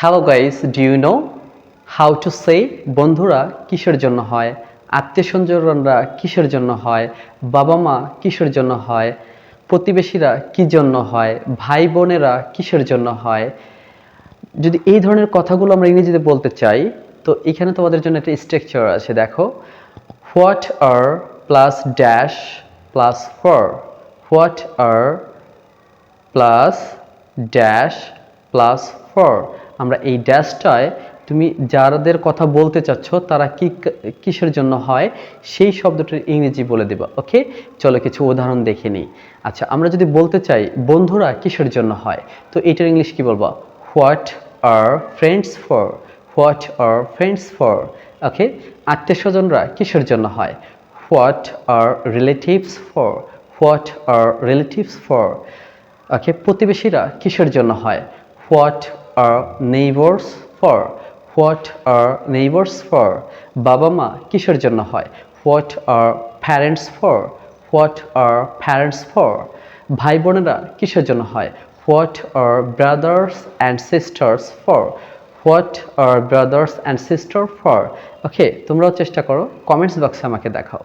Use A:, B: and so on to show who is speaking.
A: Hello guys do you know how to say বন্ধুরা কিসের জন্য হয় আত্মীয় স্বজনরা কিসের জন্য হয়? বাবা মা কিসের জন্য হয়? প্রতিবেশীরা কি জন্য হয়? ভাই বোনেরা কিসের জন্য হয়? যদি এই ধরনের কথাগুলো আমরা ইংরেজিতে বলতে চাই, তো এখানে তোমাদের জন্য একটা স্ট্রাকচার আছে, দেখো। What are plus dash plus for what are plus dash plus for আমরা এই ড্যাশটায় তুমি যাদের কথা বলতে চাচ্ছ, তারা কি কিসের জন্য হয়? সেই শব্দটির ইংরেজি বলে দেবা, ওকে? চলো কিছু উদাহরণ দেখে নিই। আচ্ছা আমরা যদি বলতে চাই, বন্ধুরা কিসের জন্য হয়? তো এটার ইংলিশ কি বলব? What are friends for? What are friends for? Okay? আত্মীয় স্বজনরা কিসের জন্য হয়? What are relatives for? What are relatives for? Okay? প্রতিবেশীরা কিসের জন্য হয়? What are neighbours for what are neighbours for বাবা মা কিসের জন্য হয়? What are parents for what are parents for ভাই বোনেরা কিসের জন্য হয়? What are brothers and sisters for what are brothers and sister for okay তোমরাও চেষ্টা করো কমেন্টস বক্সে আমাকে দেখাও।